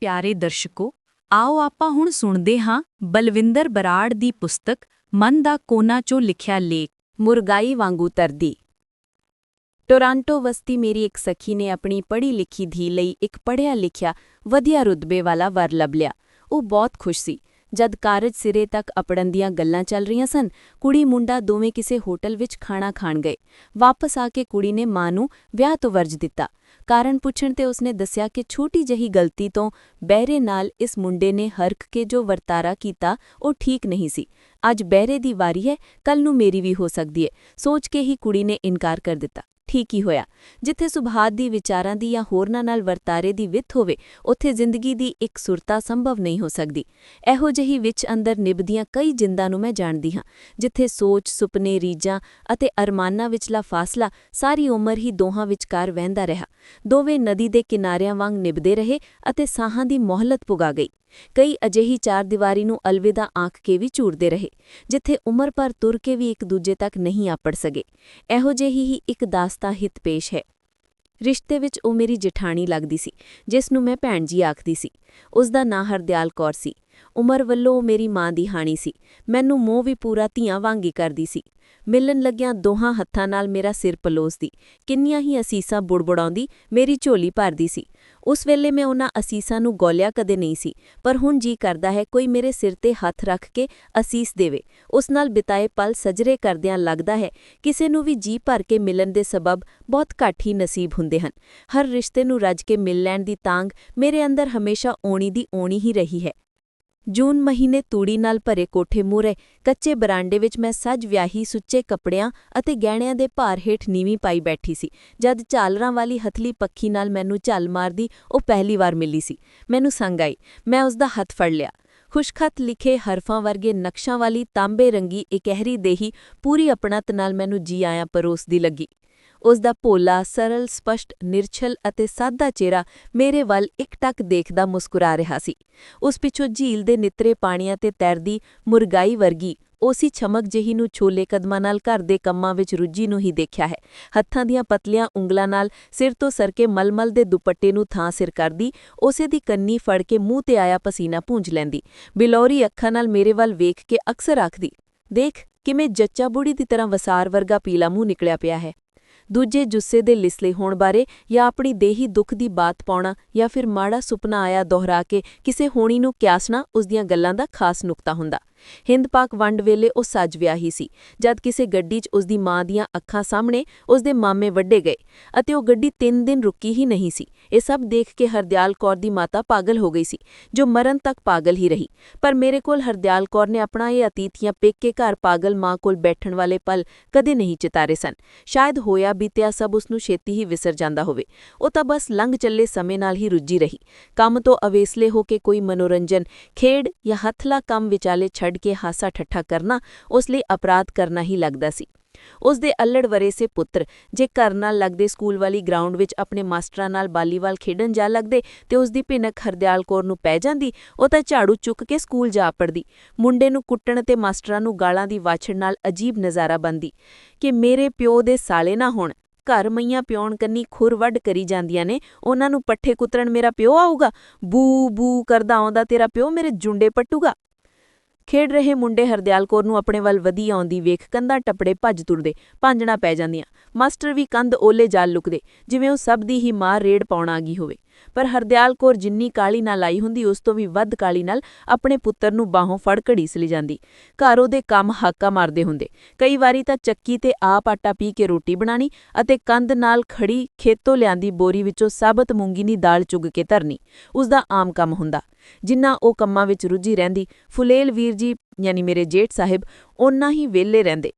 ਪਿਆਰੇ ਦਰਸ਼ਕੋ ਆਓ ਆਪਾਂ ਹੁਣ ਸੁਣਦੇ ਹਾਂ ਬਲਵਿੰਦਰ ਬਰਾੜ ਦੀ ਪੁਸਤਕ ਮਨ ਦਾ ਕੋਨਾ ਚੋਂ ਲਿਖਿਆ ਲੇਖ ਮੁਰਗਾਈ ਵਾਂਗੂ ਤਰਦੀ ਟੋਰਾਂਟੋ ਵਸਤੀ ਮੇਰੀ ਇੱਕ ਸਖੀ ਨੇ ਆਪਣੀ ਪੜ੍ਹੀ ਲਿਖੀ ਧੀ ਲਈ ਇੱਕ ਪੜ੍ਹਿਆ ਲਿਖਿਆ ਵਧੀਆ ਰੁਤਬੇ ਵਾਲਾ ਵਰ ਲੱਭ ਲਿਆ ਉਹ ਬਹੁਤ ਖੁਸ਼ ਸੀ ਜਦ ਕਾਰਜ ਸਿਰੇ ਤੱਕ ਅਪੜਨ ਦੀਆਂ ਗੱਲਾਂ ਚੱਲ ਰਹੀਆਂ ਸਨ, ਕੁੜੀ ਮੁੰਡਾ ਦੋਵੇਂ ਕਿਸੇ ਹੋਟਲ ਵਿੱਚ ਖਾਣਾ ਖਾਣ ਗਏ। ਵਾਪਸ ਆ ਕੇ ਕੁੜੀ ਨੇ ਮਾਂ ਨੂੰ ਵਿਆਹ ਤੋਂ ਵਰਜ ਦਿੱਤਾ। ਕਾਰਨ ਪੁੱਛਣ ਤੇ ਉਸਨੇ ਦੱਸਿਆ ਕਿ ਛੋਟੀ ਜਹੀ ਗਲਤੀ ਤੋਂ ਬਹਿਰੇ ਨਾਲ ਇਸ ਮੁੰਡੇ ਨੇ ਹਰਕ ਕੇ ਜੋ ਵਰਤਾਰਾ ਕੀਤਾ, ਉਹ ਠੀਕ ਨਹੀਂ ਸੀ। ਅੱਜ ਬਹਿਰੇ ਦੀ ਵਾਰੀ ਹੈ ਕੱਲ ਨੂੰ ਮੇਰੀ ਵੀ ਹੋ ਸਕਦੀ ਹੈ। ਸੋਚ ਕੇ ਹੀ ਕੁੜੀ ਨੇ ਇਨਕਾਰ ਕਰ ਦਿੱਤਾ। ਠੀਕ ਹੀ ਹੋਇਆ। ਜਿੱਥੇ ਸੁਭਾਅ ਦੀ ਵਿਚਾਰਾਂ ਦੀ ਜਾਂ ਹੋਰਨਾਂ ਨਾਲ ਵਰਤਾਰੇ ਦੀ ਵਿੱਥ ਹੋਵੇ, ਉੱਥੇ ਜ਼ਿੰਦਗੀ ਦੀ ਇੱਕ ਸੁਰਤਾ ਸੰਭਵ ਨਹੀਂ ਹੋ ਸਕਦੀ। ਇਹੋ ਜਿਹੀ ਵਿੱਚ ਅੰਦਰ ਨਿਭਦੀਆਂ ਕਈ ਜਿੰਦਾਂ ਨੂੰ ਮੈਂ ਜਾਣਦੀ ਹਾਂ, ਜਿੱਥੇ ਸੋਚ, ਸੁਪਨੇ ਰੀਜਾਂ ਅਤੇ ਅਰਮਾਨਾਂ ਵਿਚਲਾ ਫਾਸਲਾ ਸਾਰੀ ਉਮਰ ਹੀ ਦੋਹਾਂ ਵਿਚਕਾਰ ਵਹਿੰਦਾ ਰਿਹਾ। ਦੋਵੇਂ ਨਦੀ ਦੇ ਕਿਨਾਰਿਆਂ ਵਾਂਗ ਨਿਭਦੇ ਰਹੇ ਅਤੇ ਸਾਹਾਂ ਦੀ ਮੋਹਲਤ ਪੁਗਾ ਗਈ। ਕਈ ਅਜਿਹੀ ਚਾਰ ਦੀਵਾਰੀ ਨੂੰ ਅਲਵਿਦਾ ਆਂਖ ਕੇ ਵੀ ਝੂਰਦੇ ਰਹੇ, ਜਿੱਥੇ ਉਮਰ ਪਰ ਤੁਰ ਕੇ ਵੀ ਇੱਕ ਦੂਜੇ ਤੱਕ ਨਹੀਂ ਆਪੜ ਸਕੇ। ਇਹੋ ਜਿਹੀ ਹੀ ਇੱਕ ਦਾਸਤਾ ਹਿੱਤ ਪੇਸ਼ ਹੈ। ਰਿਸ਼ਤੇ ਵਿੱਚ ਉਹ ਮੇਰੀ ਜਠਾਣੀ ਲੱਗਦੀ ਸੀ, ਜਿਸ ਨੂੰ ਮੈਂ ਭੈਣ ਜੀ ਆਖਦੀ ਸੀ। ਉਸ ਦਾ ਨਾਂ ਹਰਦਿਆਲ ਕੌਰ ਸੀ। ਉਮਰ ਵੱਲੋਂ ਉਹ ਮੇਰੀ ਮਾਂ ਦੀ ਹਾਣੀ ਸੀ। ਮੈਨੂੰ ਮੋਹ ਵੀ ਪੂਰਾ ਧੀਆਂ ਵਾਂਗੀ ਕਰਦੀ ਸੀ। ਮਿਲਣ ਲੱਗਿਆਂ ਦੋਹਾਂ ਹੱਥਾਂ ਨਾਲ ਮੇਰਾ ਸਿਰ ਪਲੋਸਦੀ। ਕਿੰਨੀਆਂ ਹੀ ਅਸੀਸਾਂ ਬੁੜਬੁੜਾਉਂਦੀ, ਮੇਰੀ ਝੋਲੀ ਭਰਦੀ ਸੀ। ਉਸ ਵੇਲੇ ਮੈਂ ਉਹਨਾਂ ਅਸੀਸਾਂ ਨੂੰ ਗੋਲਿਆ ਕਦੇ ਨਹੀਂ ਸੀ, ਪਰ ਹੁਣ ਜੀ ਕਰਦਾ ਹੈ ਕੋਈ ਮੇਰੇ ਸਿਰ ਤੇ ਹੱਥ ਰੱਖ ਕੇ ਅਸੀਸ ਦੇਵੇ। ਉਸ ਨਾਲ ਬਿਤਾਏ ਪਲ ਸਜਰੇ ਕਰਦਿਆਂ ਲੱਗਦਾ ਹੈ, ਕਿਸੇ ਨੂੰ ਵੀ ਜੀ ਭਰ ਕੇ ਮਿਲਣ ਦੇ ਸਬਬ ਬਹੁਤ ਘੱਟ ਹੀ ਨਸੀਬ ਹੁੰਦੇ ਹਨ। ਹਰ ਰਿਸ਼ਤੇ ਨੂੰ ਰੱਜ ਕੇ ਮਿਲ ਲੈਣ ਦੀ ਤਾਂਗ ਮੇਰੇ ਅੰਦਰ ਹਮੇਸ਼ਾ ਓਣੀ ਦੀ ਓਣੀ ਹੀ ਰਹੀ ਹੈ। ਜੂਨ ਮਹੀਨੇ ਤੂੜੀ ਨਾਲ ਭਰੇ ਕੋਠੇ ਮੂਰੇ ਕੱਚੇ ਬਰਾਂਡੇ ਵਿੱਚ ਮੈਂ ਸੱਜ ਵਿਆਹੀ ਸੁੱਚੇ ਕੱਪੜਿਆਂ ਅਤੇ ਗਹਿਣਿਆਂ ਦੇ ਭਾਰ ਹੇਠ ਨੀਵੀਂ ਪਾਈ ਬੈਠੀ ਸੀ। ਜਦ ਝਾਲਰਾਂ ਵਾਲੀ ਹਥਲੀ ਪੱਖੀ ਨਾਲ ਮੈਨੂੰ ਝੱਲ ਮਾਰਦੀ, ਉਹ ਪਹਿਲੀ ਵਾਰ ਮਿਲੀ ਸੀ। ਮੈਨੂੰ ਸੰਗ ਆਈ। ਮੈਂ ਉਸ ਦਾ ਹੱਥ ਫੜ ਲਿਆ। ਖੁਸ਼ਖਤ ਲਿਖੇ ਹਰਫਾਂ ਵਰਗੇ ਨਕਸ਼ਾਂ ਵਾਲੀ ਤਾਂਬੇ ਰੰਗੀ ਇਕਹਿਰੀ ਦੇਹੀ ਪੂਰੀ ਅਪਣਤ ਨਾਲ ਮੈਨੂੰ ਜੀ ਆਇਆ ਪਰੋਸਦੀ ਲੱਗੀ। ਉਸ ਦਾ ਭੋਲਾ, ਸਰਲ, ਸਪਸ਼ਟ, ਨਿਰਛਲ ਅਤੇ ਸਾਦਾ ਚਿਹਰਾ ਮੇਰੇ ਵੱਲ ਇੱਕ ਟੱਕ ਦੇਖਦਾ ਮੁਸਕਰਾ ਰਿਹਾ ਸੀ। ਉਸ ਪਿੱਛੋਂ ਝੀਲ ਦੇ ਨਿਤਰੇ ਪਾਣੀਆਂ ਤੇ ਤੈਰਦੀ ਮੁਰਗਾਈ ਵਰਗੀ ਉਸੀ ਛਮਕ ਜਿਹੀ ਨੂੰ ਛੋਲੇ ਕਦਮਾਂ ਨਾਲ ਘਰ ਦੇ ਕੰਮਾਂ ਵਿੱਚ ਰੁੱਝੀ ਨੂੰ ਹੀ ਦੇਖਿਆ ਹੈ। ਹੱਥਾਂ ਦੀਆਂ ਪਤਲੀਆਂ ਉਂਗਲਾਂ ਨਾਲ ਸਿਰ ਤੋਂ ਸਰਕੇ ਮਲਮਲ ਦੇ ਦੁਪੱਟੇ ਨੂੰ ਥਾਂ ਸਿਰ ਕਰਦੀ, ਉਸੇ ਦੀ ਕੰਨੀ ਫੜ ਕੇ ਮੂੰਹ ਤੇ ਆਇਆ ਪਸੀਨਾ ਪੂੰਝ ਲੈਂਦੀ। ਬਿਲੌਰੀ ਅੱਖਾਂ ਨਾਲ ਮੇਰੇ ਵੱਲ ਵੇਖ ਕੇ ਅਕਸਰ ਆਖਦੀ, ਦੇਖ, ਕਿਵੇਂ ਜੱਚਾ ਬੁੜੀ ਦੀ ਤਰ੍ਹਾਂ ਵਸਾਰ ਵਰਗਾ ਪੀਲਾ ਮੂੰਹ ਨਿਕਲਿਆ ਪਿਆ ਹੈ। ਦੂਜੇ ਜੁੱਸੇ ਦੇ ਲਿਸਲੇ ਹੋਣ ਬਾਰੇ ਜਾਂ ਆਪਣੀ ਦੇਹੀ ਦੁੱਖ ਦੀ ਬਾਤ ਪਾਉਣਾ ਜਾਂ ਫਿਰ ਮਾੜਾ ਸੁਪਨਾ ਆਇਆ ਦੁਹਰਾ ਕੇ ਕਿਸੇ ਹੋਣੀ ਨੂੰ ਕਿਆਸਣਾ, ਉਸ ਦੀਆਂ ਗੱਲਾਂ ਦਾ ਖਾਸ ਨੁਕਤਾ ਹੁੰਦਾ। ਹਿੰਦ ਪਾਕ ਵੰਡ ਵੇਲੇ ਉਹ ਸੱਜ ਵਿਆਹੀ ਸੀ। ਜਦ ਕਿਸੇ ਗੱਡੀ 'ਚ ਉਸ ਦੀ ਮਾਂ ਦੀਆਂ ਅੱਖਾਂ ਸਾਹਮਣੇ ਉਸ ਦੇ ਮਾਮੇ ਵੱਡੇ ਗਏ ਅਤੇ ਉਹ ਗੱਡੀ 3 ਦਿਨ ਰੁਕੀ ਹੀ ਨਹੀਂ ਸੀ। ਇਹ ਸਭ ਦੇਖ ਕੇ ਹਰਦਿਆਲ ਕੌਰ ਦੀ ਮਾਤਾ ਪਾਗਲ ਹੋ ਗਈ ਸੀ, ਜੋ ਮਰਨ ਤੱਕ ਪਾਗਲ ਹੀ ਰਹੀ। ਪਰ ਮੇਰੇ ਕੋਲ ਹਰਦਿਆਲ ਕੌਰ ਨੇ ਆਪਣਾ ਇਹ ਅਤੀਤ ਜਾਂ ਪੇਕੇ ਘਰ ਪਾਗਲ ਮਾਂ ਕੋਲ ਬੈਠਣ ਵਾਲੇ ਪਲ ਕਦੇ ਨਹੀਂ ਚਿਤਾਰੇ ਸਨ। ਸ਼ਾਇਦ ਹੋਇਆ ਬੀਤਿਆ ਸਭ ਉਸ ਨੂੰ ਛੇਤੀ ਹੀ ਵਿਸਰ ਜਾਂਦਾ ਹੋਵੇ। ਉਹ ਤਾਂ ਬਸ ਲੰਘ ਚੱਲੇ ਸਮੇਂ ਨਾਲ ਹੀ ਰੁੱਝੀ ਰਹੀ। ਕੰਮ ਤੋਂ ਅਵੇਸਲੇ ਹੋ ਕੇ ਕੋਈ ਮਨੋਰੰਜਨ, ਖੇਡ ਜਾਂ ਹੱਥਲਾ ਕੰਮ ਵਿਚਾਲੇ ਛੱਡ ਕੇ ਹਾਸਾ ਠੱਠਾ ਕਰਨਾ ਉਸ ਲਈ ਅਪਰਾਧ ਕਰਨਾ ਹੀ ਲੱਗਦਾ ਸੀ। ਉਸ ਦੇ ਅਲੜ ਵਰੇਸੇ ਪੁੱਤਰ, ਜੇ ਘਰ ਨਾਲ ਲੱਗਦੇ ਸਕੂਲ ਵਾਲੀ ਗਰਾਊਂਡ ਵਿੱਚ ਆਪਣੇ ਮਾਸਟਰਾਂ ਨਾਲ ਬਾਲੀਵਾਲ ਖੇਡਣ ਜਾ ਲੱਗਦੇ ਤੇ ਉਸ ਦੀ ਭਿਨਕ ਹਰਦਿਆਲ ਕੌਰ ਨੂੰ ਪੈ ਜਾਂਦੀ, ਉਹ ਤਾਂ ਝਾੜੂ ਚੁੱਕ ਕੇ ਸਕੂਲ ਜਾ ਪੜਦੀ ਮੁੰਡੇ ਨੂੰ ਕੁੱਟਣ ਤੇ ਮਾਸਟਰਾਂ ਨੂੰ ਗਾਲਾਂ ਦੀ ਵਾਛੜ ਨਾਲ ਅਜੀਬ ਨਜ਼ਾਰਾ ਬੰਦੀ ਕਿ ਮੇਰੇ ਪਿਓ ਦੇ ਸਾਲੇ ਨਾ ਹੋਣ, ਘਰ ਮਈਆਂ ਪਿਉਣ ਕੰਨੀ ਖੁਰ ਵੱਢ ਕਰੀ ਜਾਂਦੀਆਂ ਨੇ, ਉਹਨਾਂ ਨੂੰ ਪੱਠੇ ਕੁਤਰਨ ਮੇਰਾ ਪਿਓ ਆਊਗਾ? ਬੂ ਬੂ ਕਰਦਾ ਆਉਂਦਾ ਤੇਰਾ ਪਿਓ ਮੇਰੇ ਜੁੰਡੇ ਪੱਟੂਗਾ? ਖੇਡ ਰਹੇ ਮੁੰਡੇ ਹਰਦਿਆਲ ਕੌਰ ਨੂੰ ਆਪਣੇ ਵੱਲ ਵਧੀ ਆਉਂਦੀ ਵੇਖ ਕੰਧਾਂ ਟੱਪੜੇ ਭੱਜ ਤੁਰਦੇ, ਭਾਂਜਣਾ ਪੈ ਜਾਂਦੀਆਂ। ਮਾਸਟਰ ਵੀ ਕੰਧ ਓਲੇ ਜਾਲ ਲੁਕਦੇ, ਜਿਵੇਂ ਉਹ ਸਭ ਦੀ ਹੀ ਮਾਂ ਰੇੜ ਪਾਉਣ ਆ ਗਈ ਹੋਵੇ। ਪਰ ਹਰਦਿਆਲ ਕੌਰ ਜਿੰਨੀ ਕਾਲੀ ਨਾਲ ਆਈ ਹੁੰਦੀ, ਉਸ ਤੋਂ ਵੀ ਵੱਧ ਕਾਲੀ ਨਾਲ ਆਪਣੇ ਪੁੱਤਰ ਨੂੰ ਬਾਹੋਂ ਫੜ ਘੜੀਸ ਲਈ ਜਾਂਦੀ। ਘਰ ਉਹਦੇ ਕੰਮ ਹਾਕਾ ਮਾਰਦੇ ਹੁੰਦੇ। ਕਈ ਵਾਰੀ ਤਾਂ ਚੱਕੀ ਤੇ ਆਪ ਆਟਾ ਪੀ ਕੇ ਰੋਟੀ ਬਣਾਣੀ ਅਤੇ ਕੰਧ ਨਾਲ ਖੜੀ ਖੇਤੋਂ ਲਿਆਂਦੀ ਬੋਰੀ ਵਿੱਚੋਂ ਸਾਬਤ ਮੂੰਗੀ ਦੀ ਦਾਲ ਚੁਗ ਕੇ ਧਰਨੀ। ਉਸ ਦਾ ਆਮ ਕੰਮ ਹੁੰਦਾ। ਜਿੰਨਾ ਉਹ ਕੰਮਾਂ ਵਿੱਚ ਰੁੱਝੀ ਰਹਿੰਦੀ, ਫੁਲੇਲ ਵੀਰ ਜੀ, ਯਾਨੀ ਮੇਰੇ ਜੇਠ ਸਾਹਿਬ, ਓਨਾ ਹੀ ਵਿਹਲੇ ਰਹਿੰਦੇ।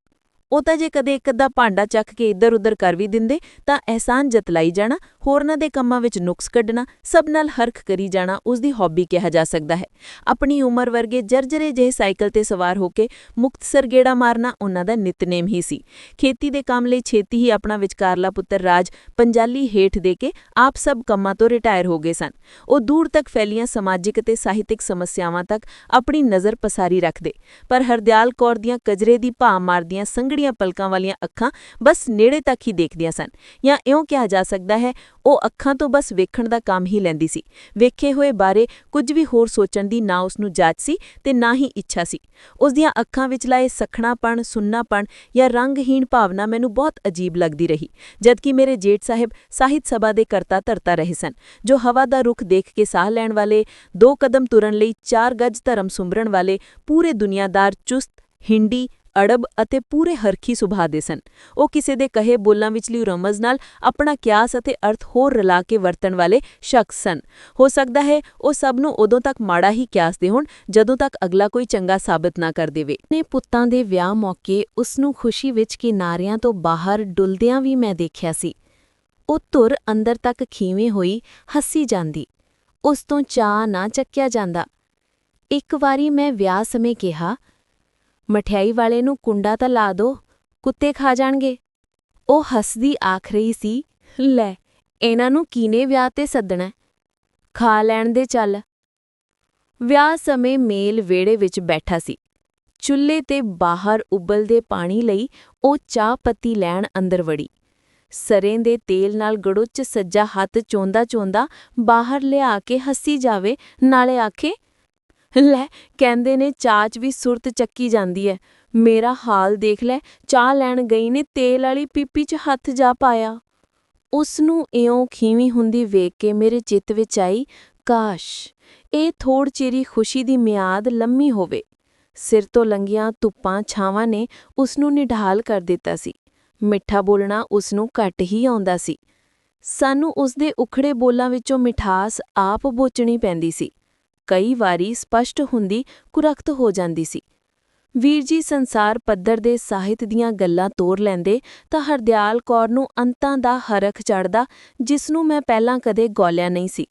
ਉਹ ਤਾਂ ਜੇ ਕਦੇ ਇੱਕ ਅੱਧਾ ਭਾਂਡਾ ਚੱਕ ਕੇ ਇੱਧਰ ਉੱਧਰ ਕਰ ਵੀ ਦਿੰਦੇ, ਤਾਂ ਅਹਿਸਾਨ ਜਤਲਾਈ ਜਾਣਾ ਹੋਰਨਾਂ ਦੇ ਕੰਮਾਂ ਵਿੱਚ ਨੁਕਸ ਕੱਢਣਾ, ਸਭ ਨਾਲ ਹਰਖ ਕਰੀ ਜਾਣਾ ਉਸ ਦੀ ਹੌਬੀ ਕਿਹਾ ਜਾ ਸਕਦਾ ਹੈ। ਆਪਣੀ ਉਮਰ ਵਰਗੇ ਜਰਜਰੇ ਜਿਹੇ ਸਾਈਕਲ ਤੇ ਸਵਾਰ ਹੋ ਕੇ ਮੁਕਤਸਰ ਗੇੜਾ ਮਾਰਨਾ ਉਹਨਾਂ ਦਾ ਨਿਤਨੇਮ ਹੀ ਸੀ। ਖੇਤੀ ਦੇ ਕੰਮ ਲਈ ਛੇਤੀ ਹੀ ਆਪਣਾ ਵਿਚਕਾਰਲਾ ਪੁੱਤਰ ਰਾਜ ਪੰਜਾਲੀ ਹੇਠ ਦੇ ਕੇ ਆਪ ਸਭ ਕੰਮਾਂ ਤੋਂ ਰਿਟਾਇਰ ਹੋ ਗਏ ਸਨ। ਉਹ ਦੂਰ ਤੱਕ ਫੈਲੀਆਂ ਸਮਾਜਿਕ ਤੇ ਸਾਹਿਤਿਕ ਸਮੱਸਿਆਵਾਂ ਤੱਕ ਆਪਣੀ ਨਜ਼ਰ ਪਸਾਰੀ ਰੱਖਦੇ। ਪਰ ਹਰਦਿਆਲ ਕੌਰ ਦੀਆਂ ਕਜਰੇ ਦੀ ਭਾਂ ਮਾਰਦੀਆਂ ਸੰਘੜੀਆਂ ਪਲਕਾਂ ਵਾਲੀਆਂ ਅੱਖਾਂ ਬਸ ਨੇੜੇ ਤੱਕ ਹੀ ਦੇਖਦੀਆਂ ਸਨ। ਜਾਂ ਇਉਂ ਕਿਹਾ ਜਾ ਸਕਦਾ ਹੈ ਉਹ ਅੱਖਾਂ ਤੋਂ ਬਸ ਵੇਖਣ ਦਾ ਕੰਮ ਹੀ ਲੈਂਦੀ ਸੀ। ਵੇਖੇ ਹੋਏ ਬਾਰੇ ਕੁਝ ਵੀ ਹੋਰ ਸੋਚਣ ਦੀ ਨਾ ਉਸ ਨੂੰ ਜਾਚ ਸੀ ਤੇ ਨਾ ਹੀ ਇੱਛਾ ਸੀ। ਉਸ ਦੀਆਂ ਅੱਖਾਂ ਵਿੱਚ ਲਾਏ ਸਖਣਾਪਣ, ਸੁੰਨਾਪਣ ਜਾਂ ਰੰਗਹੀਣ ਭਾਵਨਾ ਮੈਨੂੰ ਬਹੁਤ ਅਜੀਬ ਲੱਗਦੀ ਰਹੀ, ਜਦਕਿ ਮੇਰੇ ਜੇਠ ਸਾਹਿਬ ਸਾਹਿਤ ਸਭਾ ਦੇ ਕਰਤਾ ਧਰਤਾ ਰਹੇ ਸਨ, ਜੋ ਹਵਾ ਦਾ ਰੁਖ ਦੇਖ ਕੇ ਸਾਹ ਲੈਣ ਵਾਲੇ, ਦੋ ਕਦਮ ਤੁਰਨ ਲਈ ਚਾਰ ਗਜ ਧਰਮ ਸੁੰਭਰਨ ਵਾਲੇ ਪੂਰੇ ਦੁਨੀਆਦਾਰ ਚੁਸਤ ਹਿੰਡੀ ਅੜਬ ਅਤੇ ਪੂਰੇ ਹਰਖੀ ਸੁਭਾਅ ਦੇ ਸਨ। ਉਹ ਕਿਸੇ ਦੇ ਕਹੇ ਬੋਲਾਂ ਵਿਚਲੀ ਰਮਜ਼ ਨਾਲ ਆਪਣਾ ਕਿਆਸ ਅਤੇ ਅਰਥ ਹੋਰ ਰਲਾ ਕੇ ਵਰਤਣ ਵਾਲੇ ਸ਼ਖਸ ਸਨ। ਹੋ ਸਕਦਾ ਹੈ ਉਹ ਸਭ ਨੂੰ ਉਦੋਂ ਤੱਕ ਮਾੜਾ ਹੀ ਕਿਆਸ ਦੇ ਹੋਣ, ਜਦੋਂ ਤੱਕ ਅਗਲਾ ਕੋਈ ਚੰਗਾ ਸਾਬਤ ਨਾ ਕਰ ਦੇਵੇ। ਨੇ ਪੁੱਤਾਂ ਦੇ ਵਿਆਹ ਮੌਕੇ ਉਸ ਨੂੰ ਖੁਸ਼ੀ ਵਿੱਚ ਕਿਨਾਰਿਆਂ ਤੋਂ ਬਾਹਰ ਡੁੱਲਦਿਆਂ ਵੀ ਮੈਂ ਦੇਖਿਆ ਸੀ। ਉਹ ਧੁਰ ਅੰਦਰ ਤੱਕ ਖੀਵੇਂ ਹੋਈ ਹੱਸੀ ਜਾਂਦੀ। ਉਸ ਤੋਂ ਚਾਹ ਨਾ ਚੱਕਿਆ ਜਾਂਦਾ। ਇੱਕ ਵਾਰੀ ਮੈਂ ਵਿਆਹ ਸਮੇਂ ਕਿਹਾ ਮਠਿਆਈ ਵਾਲੇ ਨੂੰ ਕੁੰਡਾ ਤਾਂ ਲਾ ਦੋ, ਕੁੱਤੇ ਖਾ ਜਾਣਗੇ। ਉਹ ਹੱਸਦੀ ਆਖ ਰਹੀ ਸੀ, ਲੈ, ਇਹਨਾਂ ਨੂੰ ਕੀਨੇ ਵਿਆਹ ਤੇ ਸੱਦਣਾ ਖਾ ਲੈਣ ਦੇ ਚੱਲ। ਵਿਆਹ ਸਮੇਂ ਮੇਲ ਵੇੜੇ ਵਿੱਚ ਬੈਠਾ ਸੀ। ਚੁੱਲ੍ਹੇ ਤੇ ਬਾਹਰ ਉਬਲਦੇ ਪਾਣੀ ਲਈ ਉਹ ਚਾਹ ਪੱਤੀ ਲੈਣ ਅੰਦਰ ਵੜੀ। ਸਰੇਂ ਦੇ ਤੇਲ ਨਾਲ ਗੜੁੱਚ ਸੱਜਾ ਹੱਥ ਚੋਂਦਾ ਚੋਂਦਾ ਬਾਹਰ ਲਿਆ ਕੇ ਹੱਸੀ ਜਾਵੇ, ਨਾਲੇ ਆਖੇ ਲੈ, ਕਹਿੰਦੇ ਨੇ ਚਾਹ 'ਚ ਵੀ ਸੁਰਤ ਚੱਕੀ ਜਾਂਦੀ ਐ। ਮੇਰਾ ਹਾਲ ਦੇਖ ਲੈ, ਚਾਹ ਲੈਣ ਗਈ ਨੇ, ਤੇਲ ਵਾਲੀ ਪੀਪੀ 'ਚ ਹੱਥ ਜਾ ਪਾਇਆ। ਉਸ ਨੂੰ ਇਉਂ ਖੀਵੀਂ ਹੁੰਦੀ ਵੇਖ ਕੇ ਮੇਰੇ ਚਿੱਤ ਵਿੱਚ ਆਈ, ਕਾਸ਼, ਇਹ ਥੋੜ ਚਿਰੀ ਖੁਸ਼ੀ ਦੀ ਮਿਆਦ ਲੰਮੀ ਹੋਵੇ। ਸਿਰ ਤੋਂ ਲੰਗੀਆਂ ਧੁੱਪਾਂ ਛਾਵਾਂ ਨੇ ਉਸ ਨੂੰ ਨਿਢਾਲ ਕਰ ਦਿੱਤਾ ਸੀ। ਮਿੱਠਾ ਬੋਲਣਾ ਉਸ ਨੂੰ ਘੱਟ ਹੀ ਆਉਂਦਾ ਸੀ। ਸਾਨੂੰ ਉਸ ਦੇ ਉਖੜੇ ਬੋਲਾਂ ਵਿੱਚੋਂ ਮਿਠਾਸ ਆਪ ਬੋਚਣੀ ਪੈਂਦੀ ਸੀ। ਕਈ ਵਾਰੀ ਸਪਸ਼ਟ ਹੁੰਦੀ ਕੁਰਖਤ ਹੋ ਜਾਂਦੀ ਸੀ। ਵੀਰ ਜੀ ਸੰਸਾਰ ਪੱਧਰ ਦੇ ਸਾਹਿਤ ਦੀਆਂ ਗੱਲਾਂ ਤੋਰ ਲੈਂਦੇ ਤਾਂ ਹਰਦਿਆਲ ਕੌਰ ਨੂੰ ਅੰਤਾਂ ਦਾ ਹਰਖ ਚੜਦਾ ਜਿਸ ਨੂੰ ਮੈਂ ਪਹਿਲਾਂ ਕਦੇ ਗੋਲਿਆ ਨਹੀਂ ਸੀ।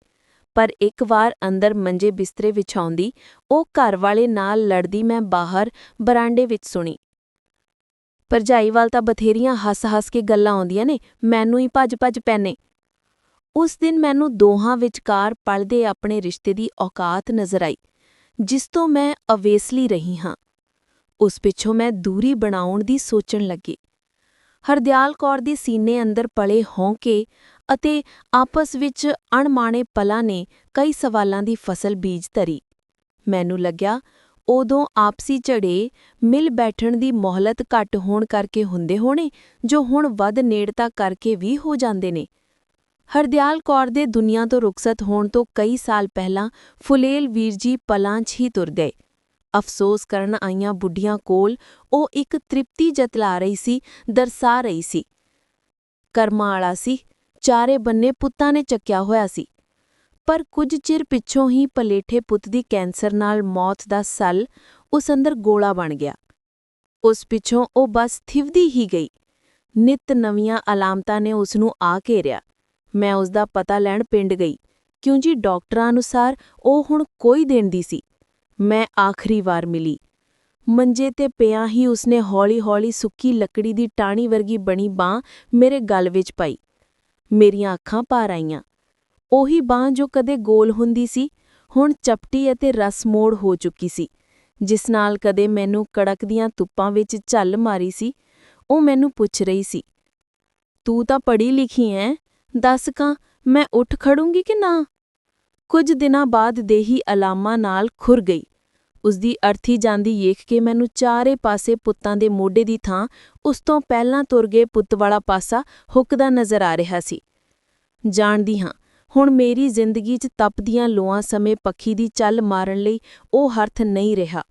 ਪਰ ਇੱਕ ਵਾਰ ਅੰਦਰ ਮੰਜੇ ਬਿਸਤਰੇ ਵਿਛਾਉਂਦੀ ਉਹ ਘਰ ਵਾਲੇ ਨਾਲ ਲੜਦੀ ਮੈਂ ਬਾਹਰ ਬਰਾਂਡੇ ਵਿੱਚ ਸੁਣੀ। ਭਰਜਾਈ ਵੱਲ ਤਾਂ ਬਥੇਰੀਆਂ ਹੱਸ-ਹੱਸ ਕੇ ਗੱਲਾਂ ਆਉਂਦੀਆਂ ਨੇ, ਮੈਨੂੰ ਹੀ ਭੱਜ-ਭੱਜ ਪੈਨੇ ਉਸ ਦਿਨ ਮੈਨੂੰ ਦੋਹਾਂ ਵਿਚਕਾਰ ਪਲਦੇ ਆਪਣੇ ਰਿਸ਼ਤੇ ਦੀ ਔਕਾਤ ਨਜ਼ਰ ਆਈ, ਜਿਸ ਤੋਂ ਮੈਂ ਅਵੇਸਲੀ ਰਹੀ ਹਾਂ। ਉਸ ਪਿੱਛੋਂ ਮੈਂ ਦੂਰੀ ਬਣਾਉਣ ਦੀ ਸੋਚਣ ਲੱਗੀ। ਹਰਦਿਆਲ ਕੌਰ ਦੇ ਸੀਨੇ ਅੰਦਰ ਪਲੇ ਹੌਂਕੇ ਅਤੇ ਆਪਸ ਵਿੱਚ ਅਣਮਾਣੇ ਪਲਾਂ ਨੇ ਕਈ ਸਵਾਲਾਂ ਦੀ ਫਸਲ ਬੀਜ ਧਰੀ। ਮੈਨੂੰ ਲੱਗਿਆ, ਉਦੋਂ ਆਪਸੀ ਝੜੇ ਮਿਲ ਬੈਠਣ ਦੀ ਮੋਹਲਤ ਘੱਟ ਹੋਣ ਕਰਕੇ ਹੁੰਦੇ ਹੋਣੇ, ਜੋ ਹੁਣ ਵੱਧ ਨੇੜਤਾ ਕਰਕੇ ਵੀ ਹੋ ਜਾਂਦੇ ਨੇ। ਹਰਦਿਆਲ ਕੌਰ ਦੇ ਦੁਨੀਆ ਤੋਂ ਰੁਖਸਤ ਹੋਣ ਤੋਂ ਕਈ ਸਾਲ ਪਹਿਲਾਂ ਫੁਲੇਲ ਵੀਰ ਜੀ ਪਲਾਂ 'ਚ ਹੀ ਤੁਰ ਗਏ। ਅਫਸੋਸ ਕਰਨ ਆਈਆਂ ਬੁੱਢੀਆਂ ਕੋਲ ਉਹ ਇੱਕ ਤ੍ਰਿਪਤੀ ਜਤਲਾ ਰਹੀ ਸੀ, ਦਰਸਾ ਰਹੀ ਸੀ। ਕਰਮਾਂ ਵਾਲਾ ਸੀ, ਚਾਰੇ ਬੰਨੇ ਪੁੱਤਾਂ ਨੇ ਚੱਕਿਆ ਹੋਇਆ ਸੀ। ਪਰ ਕੁਝ ਚਿਰ ਪਿੱਛੋਂ ਹੀ ਪਲੇਠੇ ਪੁੱਤ ਦੀ ਕੈਂਸਰ ਨਾਲ ਮੌਤ ਦਾ ਸੱਲ ਉਸ ਅੰਦਰ ਗੋਲਾ ਬਣ ਗਿਆ। ਉਸ ਪਿੱਛੋਂ ਉਹ ਬਸ ਥਿਵਦੀ ਹੀ ਗਈ। ਨਿਤ ਨਵੀਆਂ ਅਲਾਮਤਾਂ ਨੇ ਉਸ ਨੂੰ ਆ ਘੇਰਿਆ। ਮੈਂ ਉਸ ਦਾ ਪਤਾ ਲੈਣ ਪਿੰਡ ਗਈ। ਕਿਉਂਜੀ ਡਾਕਟਰਾਂ ਅਨੁਸਾਰ ਉਹ ਹੁਣ ਕੋਈ ਦਿਨ ਦੀ ਸੀ। ਮੈਂ ਆਖਰੀ ਵਾਰ ਮਿਲੀ। ਮੰਜੇ ਤੇ ਪਿਆ ਹੀ ਉਸਨੇ ਹੌਲੀ-ਹੌਲੀ ਸੁੱਕੀ ਲੱਕੜੀ ਦੀ ਟਾਣੀ ਵਰਗੀ ਬਣੀ ਬਾਹ ਮੇਰੇ ਗਲ ਵਿੱਚ ਪਾਈ। ਮੇਰੀਆਂ ਅੱਖਾਂ ਭਰ ਆਈਆਂ। ਉਹੀ ਬਾਹ ਜੋ ਕਦੇ ਗੋਲ ਹੁੰਦੀ ਸੀ, ਹੁਣ ਚਪਟੀ ਅਤੇ ਰਸ ਮੋੜ ਹੋ ਚੁੱਕੀ ਸੀ। ਜਿਸ ਨਾਲ ਕਦੇ ਮੈਨੂੰ ਕੜਕ ਦੀਆਂ ਤੁੱਪਾਂ ਵਿੱਚ ਝੱਲ ਮਾਰੀ ਸੀ, ਉਹ ਮੈਨੂੰ ਪੁੱਛ ਰਹੀ ਸੀ, ਤੂੰ ਤਾਂ ਪੜ੍ਹੀ ਲਿਖੀ ਐ ਦੱਸ ਕਾਂ, ਮੈਂ ਉੱਠ ਖੜੂੰਗੀ ਕਿ ਨਾ? ਕੁਝ ਦਿਨਾਂ ਬਾਅਦ ਦੇਹੀ ਅਲਾਮਾਂ ਨਾਲ ਖੁਰ ਗਈ। ਉਸਦੀ ਅਰਥੀ ਜਾਂਦੀ ਵੇਖ ਕੇ ਮੈਨੂੰ ਚਾਰੇ ਪਾਸੇ ਪੁੱਤਾਂ ਦੇ ਮੋਢੇ ਦੀ ਥਾਂ, ਉਸ ਤੋਂ ਪਹਿਲਾਂ ਤੁਰ ਗਏ ਪੁੱਤ ਵਾਲਾ ਪਾਸਾ ਹੁੱਕਦਾ ਨਜ਼ਰ ਆ ਰਿਹਾ ਸੀ। ਜਾਣਦੀ ਹਾਂ, ਹੁਣ ਮੇਰੀ ਜ਼ਿੰਦਗੀ 'ਚ ਤਪਦੀਆਂ ਲੋਆਂ ਸਮੇਂ ਪੱਖੀ ਦੀ ਚੱਲ ਮਾਰਨ ਲਈ ਉਹ ਹਰਥ ਨਹੀਂ ਰਿਹਾ।